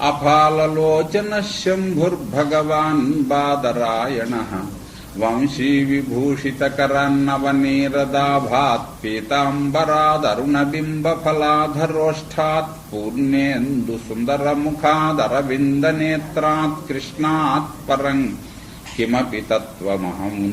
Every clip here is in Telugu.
అఫాలలోచన శంభుర్భగవాన్ బాదరాయణ వంశీ విభూషితకరన్నవనీరదాభాత్ పీతాంబరాదరుణబింబఫలాధరోష్ఠాత్ పూర్ణేందు సుందరముఖాదరవిందనేత్రాత్ కృష్ణాత్ పరం కిమపి తత్వమహం న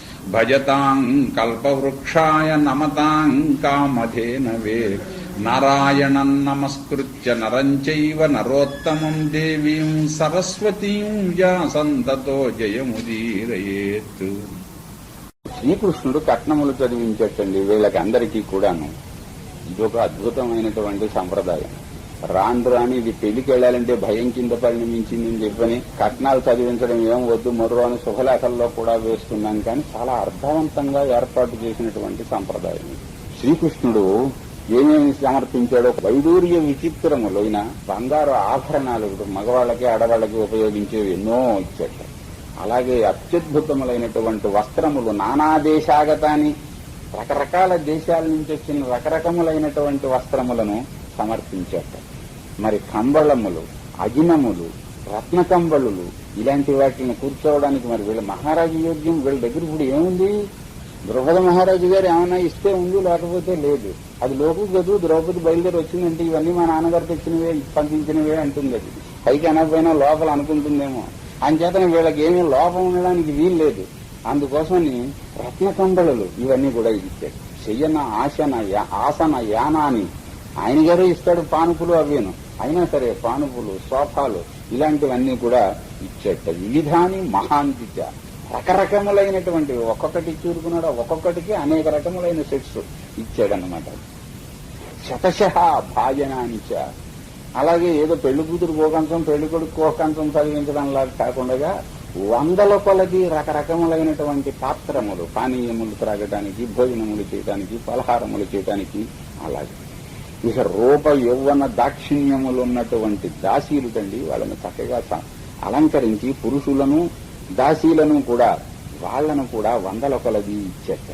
భజతాం కల్పవృక్షాయ నమతాం కామధేనవే నారాయణం నమస్కృత్య నరంచైవ నరోత్తమం దేవీం సరస్వతీం వ్యాసంతతో జయముదీరయేత్. శ్రీకృష్ణుడు కట్నములు చదివించటండి వీళ్ళకి అందరికీ కూడాను ఇదొక అద్భుతమైనటువంటి సంప్రదాయం. రాను రాని ఇది పెళ్ళికి వెళ్ళాలంటే భయం కింద పరిణమించిందని చెప్పని కట్నాలు చదివించడం ఏం వద్దు మరో అని శుభలేఖల్లో కూడా వేస్తున్నాం కానీ చాలా అర్థవంతంగా ఏర్పాటు చేసినటువంటి సంప్రదాయం శ్రీకృష్ణుడు ఏమేమి సమర్పించాడో వైడూర్య విచిత్రములైన బంగారు ఆభరణాలు మగవాళ్ళకి ఆడవాళ్ళకి ఉపయోగించేవి ఎన్నో ఇచ్చాడు. అలాగే అత్యద్భుతములైనటువంటి వస్త్రములు నానా దేశాగతాన్ని రకరకాల దేశాల నుంచి వచ్చిన రకరకములైనటువంటి వస్త్రములను సమర్పించేట మరి కంబళములు అగినములు రత్న కంబళులు ఇలాంటి వాటిని కూర్చోవడానికి మరి వీళ్ళ మహారాజు యోగ్యం వీళ్ళ దగ్గర ఇప్పుడు ఏముంది? ద్రౌపద మహారాజు గారు ఏమైనా ఇస్తే ఉంది లేకపోతే లేదు. అది లోపు గదు ద్రౌపది బయలుదేరి వచ్చిందంటే ఇవన్నీ మా నాన్నగారు తెచ్చినవే పంపించినవే అంటుంది అది. పైకి అనకపోయినా లోపల అనుకుంటుందేమో. అంచేతన వీళ్ళకి ఏమీ లోపం ఉండడానికి వీలు లేదు. అందుకోసమని రత్న కంబళలు ఇవన్నీ కూడా ఇచ్చాడు చెయ్యన ఆశన ఆసన యానాని. ఆయన గారు ఇస్తాడు పానుపులు అవేను. అయినా సరే పానుపులు సోఫాలు ఇలాంటివన్నీ కూడా ఇచ్చేట. వివిధాని మహాంతిచ రకరకములైనటువంటివి ఒక్కొక్కటి చూరుకున్నాడు? ఒక్కొక్కటికి అనేక రకములైన సెట్స్ ఇచ్చాడనమాట శతశ భాజనానిచ అలాగే ఏదో పెళ్ళి కూతురు కోకంచం పెళ్ళి కొడుకు కోకంచం చదివించడం లాగా కాకుండా వందల కొలది రకరకములైనటువంటి పాత్రములు పానీయములు త్రాగటానికి భోజనములు చేయటానికి పలహారములు చేయటానికి అలాగే. ఇక రూప యౌవన దాక్షిణ్యములు ఉన్నటువంటి దాసీలు తండి వాళ్ళని చక్కగా స- అలంకరించి పురుషులను దాసీలను కూడా వాళ్ళను కూడా వందల కొలది ఇచ్చేట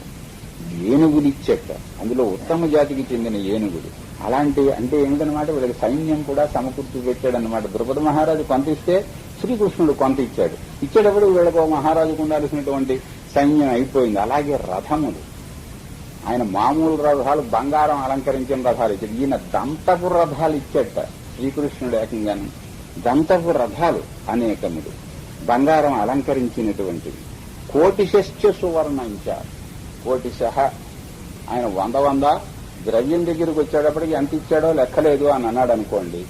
ఏనుగులు ఇచ్చేట అందులో ఉత్తమ జాతికి చెందిన ఏనుగులు. అలాంటి అంటే ఏమిటనమాట వీళ్ళకి సైన్యం కూడా సమకూర్చి పెట్టాడు అనమాట ద్రుపద మహారాజు కొంత ఇస్తే శ్రీకృష్ణుడు కొంత ఇచ్చాడు. ఇచ్చేటప్పుడు వీళ్ళకు మహారాజుకు ఉండాల్సినటువంటి సైన్యం అయిపోయింది. అలాగే రథములు. ఆయన మామూలు రథాలు బంగారం అలంకరించిన రథాలు ఇచ్చాడు. ఈయన దంతపు రథాలు ఇచ్చాట శ్రీకృష్ణుడు ఏకంగాను. దంతపు రథాలు అనేకములు. బంగారం అలంకరించినటువంటివి. కోటిశశ్చ సువర్ణంచ కోటిశహ. ఆయన వంద వంద ద్రవ్యం దగ్గరికి వచ్చేటప్పటికి ఎంత ఇచ్చాడో లెక్కలేదు అని అన్నాడు అనుకోండి.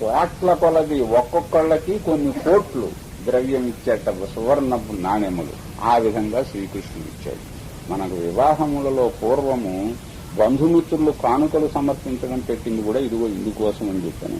కోట్ల కొలది ఒక్కొక్కళ్ళకి కొన్ని కోట్లు ద్రవ్యం ఇచ్చేట సువర్ణపు నాణ్యములు. ఆ విధంగా శ్రీకృష్ణుడు ఇచ్చాడు. మనకు వివాహములలో పూర్వము బంధుమిత్రులు కానుకలు సమర్పించడం పెట్టింది కూడా ఇదిగో ఇందుకోసం అని చెప్పాను.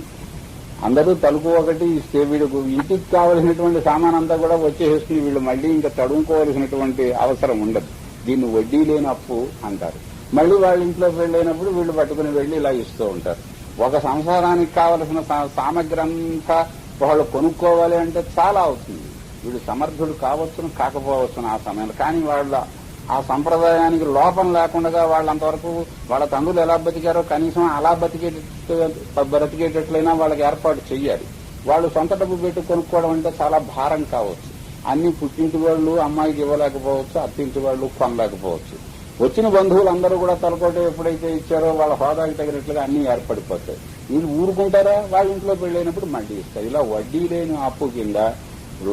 అందరూ తలుపు ఒకటి ఇస్తే వీడికి ఇంటికి కావలసినటువంటి సామాన్ అంతా కూడా వచ్చేసుకుని వీళ్ళు మళ్ళీ ఇంకా తడుముకోవలసినటువంటి అవసరం ఉండదు. దీన్ని వడ్డీ లేని అప్పు అంటారు. మళ్ళీ వాళ్ళ ఇంట్లో వెళ్ళినప్పుడు వీళ్ళు పట్టుకుని వెళ్ళి ఇలా ఇస్తూ ఉంటారు. ఒక సంసారానికి కావలసిన సా- సామగ్రి అంతా వాళ్ళు కొనుక్కోవాలి అంటే చాలా అవుతుంది. వీళ్ళు సమర్థులు కావచ్చును కాకపోవచ్చును ఆ సమయంలో. కానీ వాళ్ళ ఆ సంప్రదాయానికి లోపం లేకుండా వాళ్ళంతవరకు వాళ్ళ తండ్రులు ఎలా బతికారో కనీసం అలా బతికేటట్టు బ్రతికేటట్లయినా వాళ్ళకి ఏర్పాటు చెయ్యాలి. వాళ్ళు సొంత డబ్బు పెట్టి కొనుక్కోవడం అంటే చాలా భారం కావచ్చు. అన్ని పుట్టింటి వాళ్ళు అమ్మాయికి ఇవ్వలేకపోవచ్చు అత్తింటి వాళ్ళు కొనలేకపోవచ్చు. వచ్చిన బంధువులు అందరూ కూడా తలకోట ఎప్పుడైతే ఇచ్చారో వాళ్ళ హోదాకి తగినట్లుగా అన్ని ఏర్పడిపోతాయి. వీళ్ళు ఊరుకుంటారా? వాళ్ళ ఇంట్లో పెళ్ళైనప్పుడు మళ్ళీ ఇస్తారు. ఇలా వడ్డీ లేని అప్పు కింద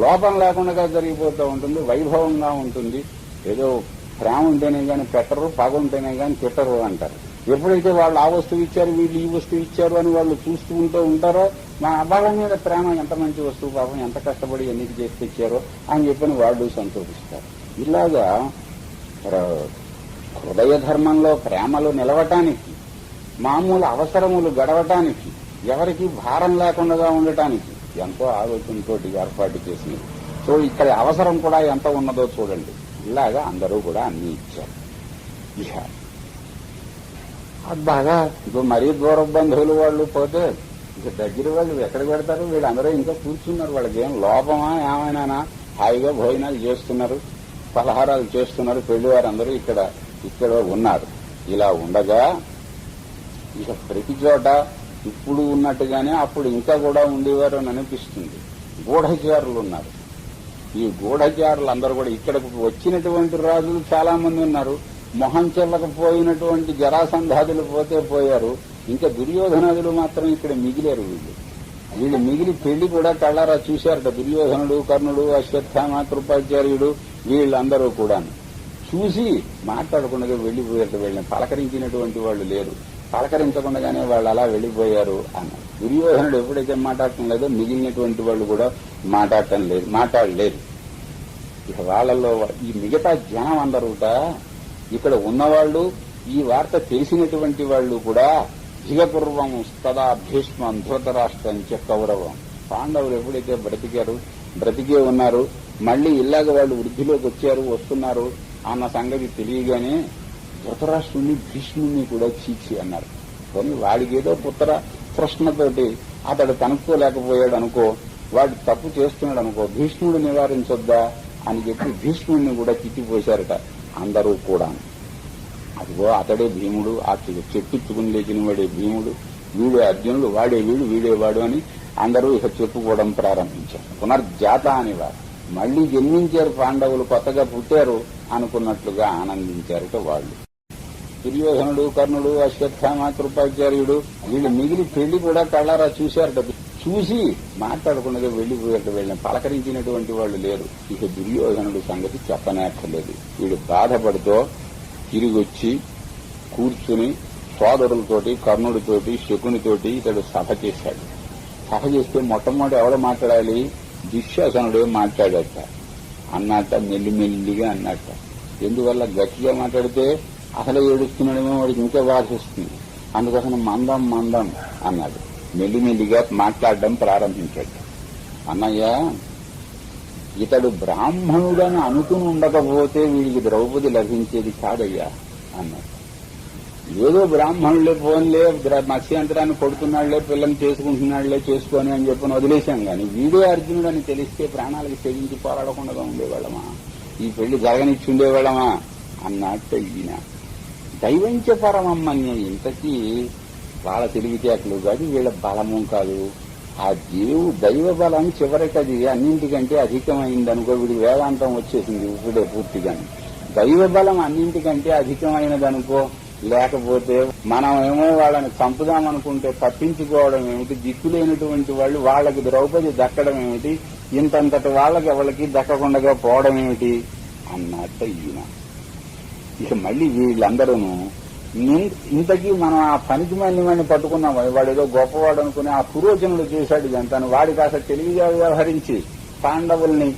లోపం లేకుండా జరిగిపోతూ ఉంటుంది వైభవంగా ఉంటుంది. ఏదో ప్రేమ ఉంటేనే కానీ పెట్టరు పగ ఉంటేనే కానీ తిట్టరు అంటారు. ఎప్పుడైతే వాళ్ళు ఆ వస్తువు ఇచ్చారు వీళ్ళు ఈ వస్తువు ఇచ్చారు అని వాళ్ళు చూస్తూ ఉంటూ ఉంటారో మా అబ్బాయి మీద ప్రేమ ఎంత మంచి వస్తువు పాపం ఎంత కష్టపడి ఎన్నిక చేసి తెచ్చారో అని చెప్పని వాళ్ళు సంతోషిస్తారు. ఇలాగా హృదయ ధర్మంలో ప్రేమలు నిలవటానికి మామూలు అవసరములు గడవటానికి ఎవరికి భారం లేకుండా ఉండటానికి ఎంతో ఆలోచనతోటి ఏర్పాటు చేసింది సో ఇక్కడ అవసరం కూడా ఎంత ఉన్నదో చూడండి. ఇలాగా అందరూ కూడా అన్ని ఇచ్చారు. ఇహ. బాగా ఇప్పుడు మరీ దూర బంధువులు వాళ్ళు పోతే ఇక దగ్గర వాళ్ళు ఎక్కడ పెడతారు? వీళ్ళందరూ ఇంకా కూర్చున్నారు. వాళ్ళకి ఏం లోపమా ఏమైనా హాయిగా భోజనాలు చేస్తున్నారు. పలహారాలు చేస్తున్నారు. పెళ్ళి వారందరూ ఇక్కడ ఇక్కడ ఉన్నారు. ఇలా ఉండగా ఇక ప్రతి చోట ఇప్పుడు ఉన్నట్టుగానే అప్పుడు ఇంకా కూడా ఉండేవారు అని అనిపిస్తుంది. గూఢచారులు ఉన్నారు. ఈ గూఢచారులు అందరూ కూడా ఇక్కడకు వచ్చినటువంటి రాజులు చాలా మంది ఉన్నారు. మొహం చెల్లకపోయినటువంటి జరాసంధాదులు పోతే పోయారు. ఇంకా దుర్యోధనాదులు మాత్రం ఇక్కడ మిగిలేరు వీళ్ళు. వీళ్ళు మిగిలి పెళ్ళి కూడా కళ్ళారా చూశారట. దుర్యోధనుడు కర్ణుడు అశ్వత్థామ కృపాచార్యుడు వీళ్ళందరూ కూడా చూసి మాట్లాడకుండా వెళ్ళిపోయారు వీళ్ళని పలకరించినటువంటి వాళ్ళు లేరు. పలకరించకుండానే వాళ్ళు అలా వెళ్ళిపోయారు అన్నారు దుర్యోధనుడు ఎప్పుడైతే మాట్లాడటం లేదో మిగిలినటువంటి వాళ్ళు కూడా మాట్లాడటం లేదు మాట్లాడలేరు. ఇక వాళ్ళల్లో ఈ మిగతా జనం కూడా ఇక్కడ ఉన్నవాళ్ళు ఈ వార్త తెలిసినటువంటి వాళ్ళు కూడా జిగపూర్వం తదా భీష్మం ధృతరాష్ట్రం చ కౌరవం. పాండవులు ఎప్పుడైతే బ్రతికారు బ్రతికే ఉన్నారు మళ్ళీ ఇలాగ వాళ్ళు వృద్ధిలోకి వచ్చారు వస్తున్నారు అన్న సంగతి తెలియగానే ధృతరాష్ట్రుని భీష్ముని కూడా చీచి అన్నారు. కానీ వాడికేదో ఏదో పుత్ర ప్రశ్నతోటి అతడు కనుక్కోలేకపోయాడు అనుకో వాడు తప్పు చేస్తున్నాడు అనుకో భీష్ముడు నివారించొద్దా? అని చెప్పి భీష్ముడిని కూడా తిట్టిపోశారట అందరూ కూడా. అదిగో అతడే భీముడు ఆ చెప్పించుకుని లేచిన వాడే భీముడు వీడే అర్జునుడు వాడే వీడు వీడే వాడు అని అందరూ ఇక చెప్పుకోవడం ప్రారంభించారు. పునర్జాత అనేవారు మళ్ళీ జన్మించారు పాండవులు కొత్తగా పుట్టారు అనుకున్నట్లుగా ఆనందించారట వాళ్ళు. దుర్యోధనుడు కర్ణుడు అశ్వత్థామ కృపాచార్యుడు వీళ్ళు మిగిలి పెళ్ళి కూడా కళ్ళారా చూశారట. చూసి మాట్లాడకుండా వెళ్ళిపోయేట వీళ్ళని పలకరించినటువంటి వాళ్ళు లేరు. ఇక దుర్యోధనుడు సంగతి చెప్పనేక్కర్లేదు. వీడు బాధపడుతూ తిరిగి వచ్చి కూర్చుని సోదరులతోటి కర్ణుడితోటి శకునితోటి ఇతడు సభ చేశాడు. సభ చేస్తే మొట్టమొదటి ఎవడ మాట్లాడాలి? దుశ్శాసనుడే మాట్లాడట అన్నట్ట మెల్లిమెల్లిగా అన్నట్ట. ఎందువల్ల గట్టిగా మాట్లాడితే అసలు ఏడుస్తున్నాడేమో వాడికి ఇంకా బాధిస్తుంది అందుకోసం మందం మందం అన్నాడు. మెల్లిమెల్లిగా మాట్లాడడం ప్రారంభించాడు. అన్నయ్య ఇతడు బ్రాహ్మణుడని అనుకుని ఉండకపోతే వీడికి ద్రౌపది లభించేది కాదయ్యా అన్నాడు. ఏదో బ్రాహ్మణులే ఫోన్లే మత్స్యంతరాన్ని కొడుతున్నాళ్ళే పిల్లని చేసుకుంటున్నాళ్ళే చేసుకొని అని చెప్పని వదిలేశాం గాని వీడే అర్జునుడు అని తెలిస్తే ప్రాణాలకు తెగించి పోరాడకుండా ఉండేవాళ్ళమా? ఈ పెళ్ళి జరగనిచ్చి ఉండేవాళ్ళమా? అన్నట్టు ఈయన. దైవంచ పరమమ్మన్య ఇంతకీ వాళ్ళ తెలివితేటలు కాదు వీళ్ళ బలము కాదు. ఆ దేవు దైవ బలం చివరికి అది అన్నింటికంటే అధికమైందనుకో వీడి వేదాంతం వచ్చేసింది ఇప్పుడే పూర్తిగా. దైవ బలం అన్నింటికంటే అధికమైనదనుకో లేకపోతే మనమేమో వాళ్ళని చంపుదామనుకుంటే తప్పించుకోవడం ఏమిటి? దిక్కులేనటువంటి వాళ్ళు వాళ్ళకి ద్రౌపది దక్కడం ఏమిటి? ఇంతంతటి వాళ్ళకి ఎవరికి దక్కకుండా పోవడం ఏమిటి? అన్నట్టు ఈయన. ఇక మళ్ళీ వీళ్ళందరూ ఇంతకీ మనం ఆ పనికి మళ్ళీ వాడిని పట్టుకున్నాం. వాడు ఏదో గొప్పవాడు అనుకుని ఆ పురోజనుడు చేశాడు ఇదంతాను వాడి కాస్త తెలివిగా వ్యవహరించి పాండవుల్ని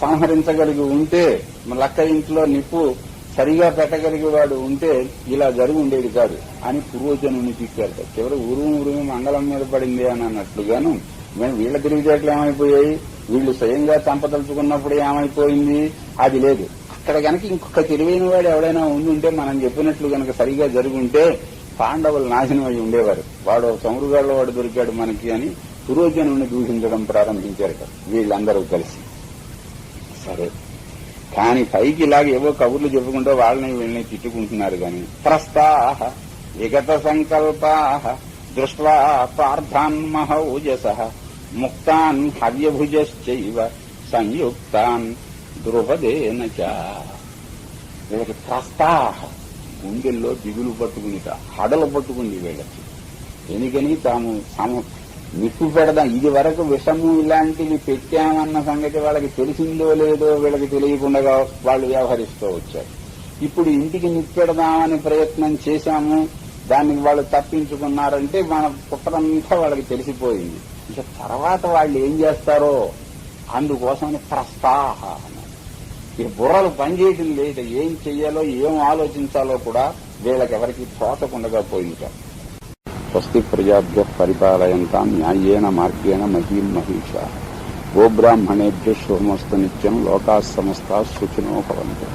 సంహరించగలిగి ఉంటే మన లక్క ఇంట్లో నిప్పు సరిగా పెట్టగలిగే వాడు ఉంటే ఇలా జరిగి ఉండేది కాదు. అని పూర్వజనుని తిట్టారట చివరి ఉరుము ఉరుము మంగళం మీద పడింది అని అన్నట్లుగాను మేము వీళ్ళ తెలివితేటలు ఏమైపోయాయి? వీళ్ళు స్వయంగా చంపదలుచుకున్నప్పుడు ఏమైపోయింది? అది లేదు. అక్కడ గనక ఇంకొక తెలివైన వాడు ఎవడైనా ఉండి ఉంటే మనం చెప్పినట్లు గనక సరిగా జరుగుంటే పాండవులు నాశనం అయి ఉండేవారు. వాడు సమురుగాళ్ళ వాడు దొరికాడు మనకి అని పురోజనుని దూషించడం ప్రారంభించారట వీళ్ళందరూ కలిసి. సరే. కానీ పైకి ఇలాగ ఏవో కబుర్లు చెప్పుకుంటూ వాళ్ళని వీళ్ళని తిట్టుకుంటున్నారు కాని ప్రస్తాహ విగత సంకల్పాహ దృష్ట్వా పార్థాన్ మహౌజస ముక్తాన్ హవ్యభుజశ్చైవ సంయుక్తాన్ ద్రుపదేన చ వీళ్ళకి ప్రస్తాహ గుండెల్లో దిగులు పట్టుకునిట హడలు పట్టుకుంది వీళ్ళకి. ఎందుకని తాము సమ నిప్పు పెడదాం. ఇది వరకు విషము ఇలాంటివి పెట్టామన్న సంగతి వాళ్ళకి తెలిసిందో లేదో వీళ్ళకి తెలియకుండా వాళ్ళు వ్యవహరిస్తూ వచ్చారు. ఇప్పుడు ఇంటికి నిప్పు పెడదామని ప్రయత్నం చేశాము. దానికి వాళ్ళు తప్పించుకున్నారంటే మన పుట్టరంతా వాళ్ళకి తెలిసిపోయింది. ఇక తర్వాత వాళ్ళు ఏం చేస్తారో అందుకోసమని ప్రస్తాహ ఈ బుర్రలు పనిచేయటం లేదు. ఏం చెయ్యాలో ఏం ఆలోచించాలో కూడా వీళ్ళకి ఎవరికి తోచకుండా పోయింటారు స్వస్తి ప్రజాభ్య పరిపాలయంతా న్యాయేన మార్గేణ మహీం మహిష. గోబ్రాహ్మణేభ్య శుభమస్తు నిత్యం లోకా సమస్త సుఖినో భవంతు.